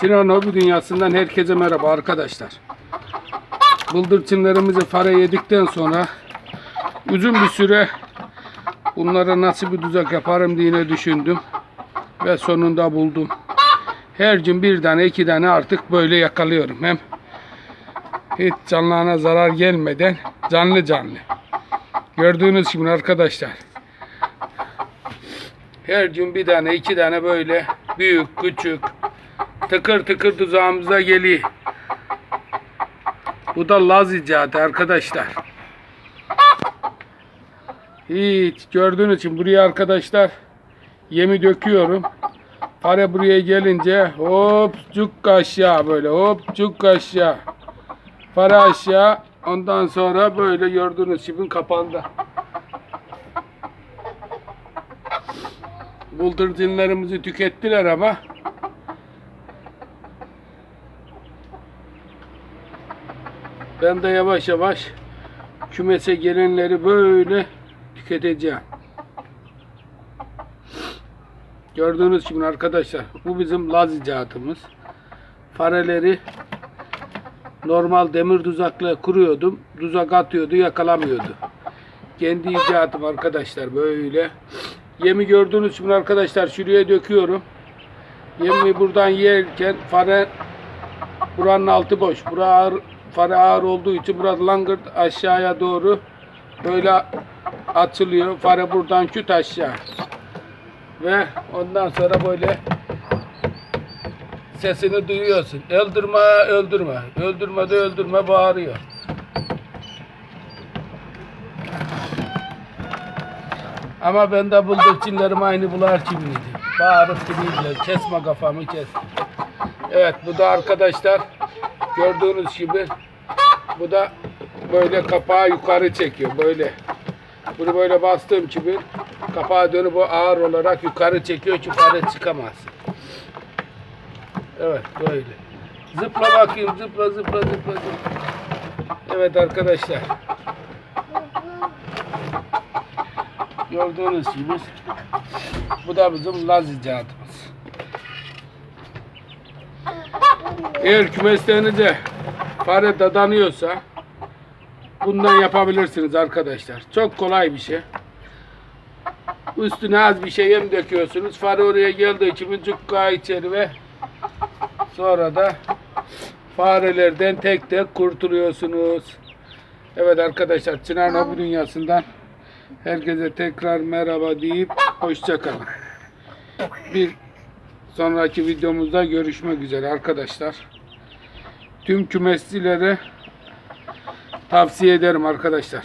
Sinan Hobi Dünyası'ndan herkese merhaba arkadaşlar. Bıldırcınlarımızı fare yedikten sonra uzun bir süre bunlara nasıl bir tuzak yaparım diye düşündüm. Ve sonunda buldum. Her gün bir tane iki tane artık böyle yakalıyorum. Hem hiç canlarına zarar gelmeden canlı canlı. Gördüğünüz gibi arkadaşlar. Her gün bir tane iki tane böyle büyük küçük tıkır tıkır tuzağımıza geliyor. Bu da Laz icadı arkadaşlar. Hiç gördüğünüz için buraya arkadaşlar yemi döküyorum. Fare buraya gelince hop cuk aşağı böyle hop cuk aşağı. Fare aşağı ondan sonra böyle gördüğünüz gibi kapandı. Buldurcunlarımızı tükettiler ama ben de yavaş yavaş kümese gelenleri böyle tüketeceğim. Gördüğünüz gibi arkadaşlar bu bizim Laz icatımız. Fareleri normal demir tuzakla kuruyordum. Tuzak atıyordu yakalamıyordu. Kendi icatım arkadaşlar böyle. Yemi gördüğünüz gibi arkadaşlar şuraya döküyorum. Yemi buradan yerken fare buranın altı boş. Bura fare ağır olduğu için burada langırt aşağıya doğru böyle açılıyor. Fare buradan küt aşağı. Ve ondan sonra böyle sesini duyuyorsun. Öldürme, öldürme. Öldürme de öldürme bağırıyor. Ama ben de buldukçilerim aynı bular gibiydi. Bağırıp gibiydiler. Kesme kafamı kes. Evet bu da arkadaşlar gördüğünüz gibi bu da böyle kapağı yukarı çekiyor. Böyle. Bunu böyle bastığım gibi kapağı dönüp o ağır olarak yukarı çekiyor ki fare çıkamaz. Evet böyle. Zıpla bakayım zıpla zıpla zıpla zıpla. Evet arkadaşlar. Gördüğünüz gibi bu da bizim Laz icadımız. Eğer kümeslerinize fare dadanıyorsa bundan yapabilirsiniz arkadaşlar. Çok kolay bir şey. Üstüne az bir şey yem döküyorsunuz. Fare oraya geldiği için cukka içeri ve sonra da farelerden tek tek kurtuluyorsunuz. Evet arkadaşlar Çınar Hobi Dünyası'ndan herkese tekrar merhaba deyip hoşçakalın. Bir sonraki videomuzda görüşmek üzere arkadaşlar. Tüm kümesçilere tavsiye ederim arkadaşlar.